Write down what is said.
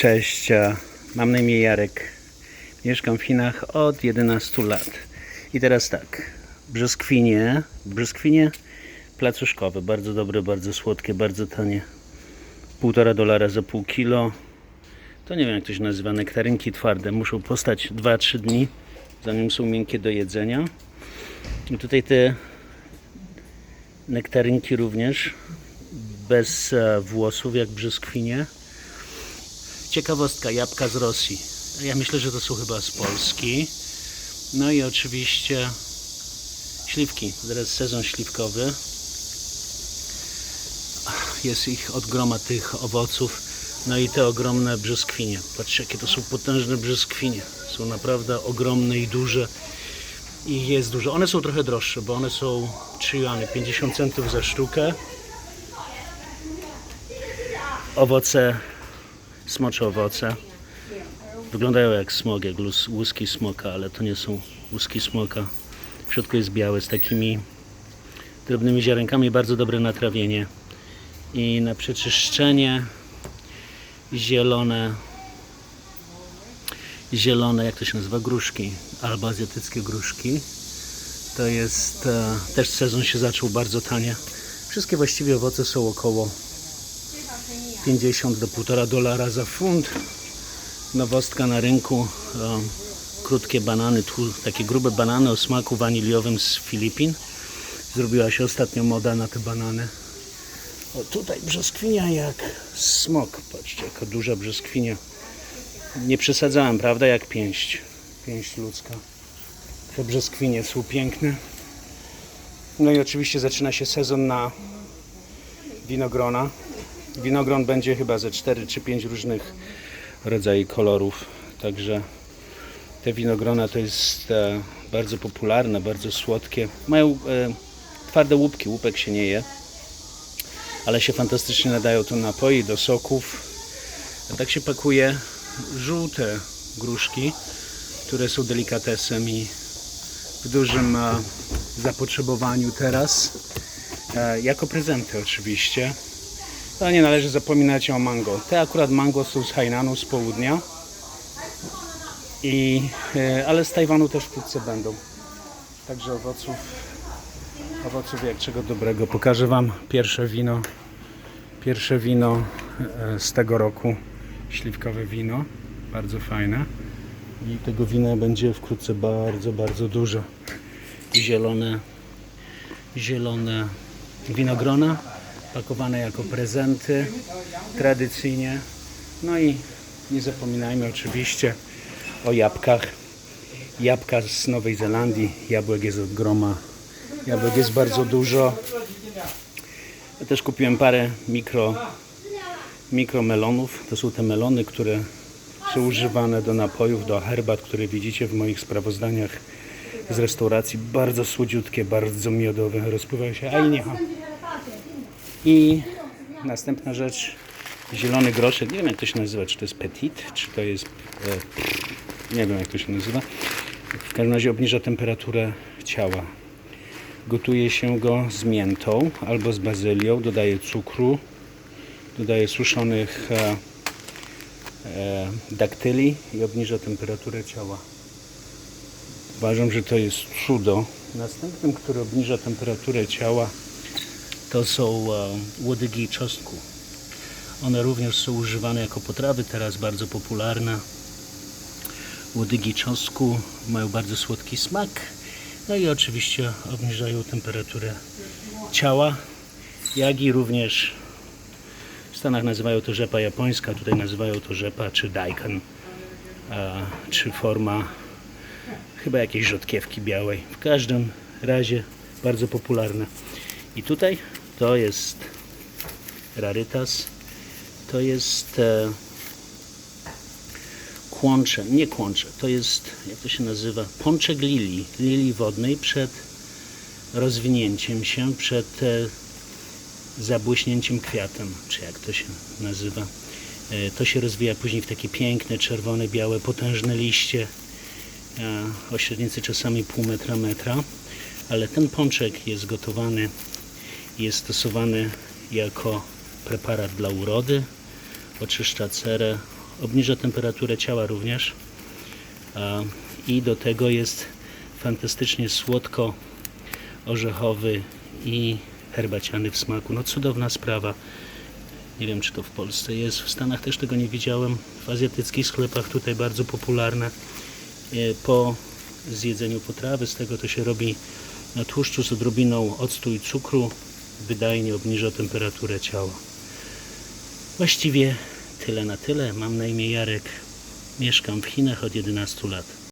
Cześć, e, mam na imię Jarek. Mieszkam w Chinach od 11 lat. I teraz tak, brzoskwinie, brzoskwinie placuszkowe, bardzo dobre, bardzo słodkie, bardzo tanie. Półtora dolara za pół kilo. To nie wiem jak to się nazywa, nektarynki twarde. Muszą postać 2-3 dni, zanim są miękkie do jedzenia. I tutaj te nektarynki również, bez e, włosów jak brzoskwinie. Ciekawostka, jabłka z Rosji. Ja myślę, że to są chyba z Polski. No i oczywiście śliwki. Teraz sezon śliwkowy. Jest ich od groma tych owoców. No i te ogromne brzoskwinie. Patrzcie, jakie to są potężne brzoskwinie. Są naprawdę ogromne i duże. I jest dużo. One są trochę droższe, bo one są 3 juany, 50 centów za sztukę. Owoce smocze owoce. Wyglądają jak smog, jak łuski smoka, ale to nie są łuski smoka. W środku jest białe z takimi drobnymi ziarenkami, bardzo dobre na trawienie. I na przeczyszczenie zielone zielone, jak to się nazywa, gruszki albo azjatyckie gruszki. To jest, e, też sezon się zaczął bardzo tanie. Wszystkie właściwie owoce są około 50 do 1,5 dolara za funt. Nowostka na rynku. E, krótkie banany, takie grube banany o smaku waniliowym z Filipin. Zrobiła się ostatnio moda na te banany. O tutaj brzoskwinia jak smok. Patrzcie, jaka duża brzoskwinia. Nie przesadzałem, prawda? Jak pięść. Pięść ludzka. Te brzoskwinie są piękne. No i oczywiście zaczyna się sezon na winogrona. Winogron będzie chyba ze 4 czy 5 różnych rodzajów kolorów. Także te winogrona to jest e, bardzo popularne, bardzo słodkie. Mają e, twarde łupki, łupek się nie je, ale się fantastycznie nadają do napoi, do soków. A tak się pakuje żółte gruszki, które są delikatesem i w dużym e, zapotrzebowaniu teraz. E, jako prezenty oczywiście. Ale nie należy zapominać o mango. Te akurat mango są z Hainanu, z południa. I, e, ale z Tajwanu też wkrótce będą. Także owoców, owoców jak czego dobrego. Pokażę Wam pierwsze wino. Pierwsze wino e, z tego roku. Śliwkowe wino. Bardzo fajne. I tego wina będzie wkrótce bardzo, bardzo dużo. Zielone, zielone winogrona pakowane jako prezenty tradycyjnie. No i nie zapominajmy oczywiście o jabłkach. Jabłka z Nowej Zelandii. Jabłek jest od groma. Jabłek jest bardzo dużo. Ja też kupiłem parę mikro, mikromelonów. To są te melony, które są używane do napojów, do herbat, które widzicie w moich sprawozdaniach z restauracji. Bardzo słodziutkie, bardzo miodowe. Rozpływają się, a i nie. I następna rzecz, zielony groszek. Nie wiem jak to się nazywa, czy to jest petit, czy to jest. E, nie wiem jak to się nazywa. W każdym razie obniża temperaturę ciała. Gotuje się go z miętą albo z bazylią, dodaje cukru, dodaje suszonych e, e, daktyli i obniża temperaturę ciała. Uważam, że to jest cudo. Następnym, który obniża temperaturę ciała, to są e, łodygi czosnku. One również są używane jako potrawy, teraz bardzo popularne. Łodygi czosnku mają bardzo słodki smak, no i oczywiście obniżają temperaturę ciała, jak i również w Stanach nazywają to rzepa japońska, tutaj nazywają to rzepa czy daikon, e, czy forma chyba jakiejś rzodkiewki białej. W każdym razie bardzo popularne. I tutaj to jest rarytas. To jest e, kłącze, nie kłącze, to jest, jak to się nazywa, pączek lilii, lilii wodnej przed rozwinięciem się, przed e, zabłyśnięciem kwiatem, czy jak to się nazywa. E, to się rozwija później w takie piękne, czerwone, białe, potężne liście e, o średnicy czasami pół metra, metra, ale ten pączek jest gotowany jest stosowany jako preparat dla urody, oczyszcza cerę, obniża temperaturę ciała również. I do tego jest fantastycznie słodko orzechowy i herbaciany w smaku. No cudowna sprawa. Nie wiem, czy to w Polsce jest. W Stanach też tego nie widziałem. W azjatyckich sklepach tutaj bardzo popularne. E, Po zjedzeniu potrawy z tego to się robi na tłuszczu z odrobiną octu i cukru. Wydajnie obniża temperaturę ciała. Właściwie tyle na tyle. Mam na imię Jarek. Mieszkam w Chinach od 11 lat.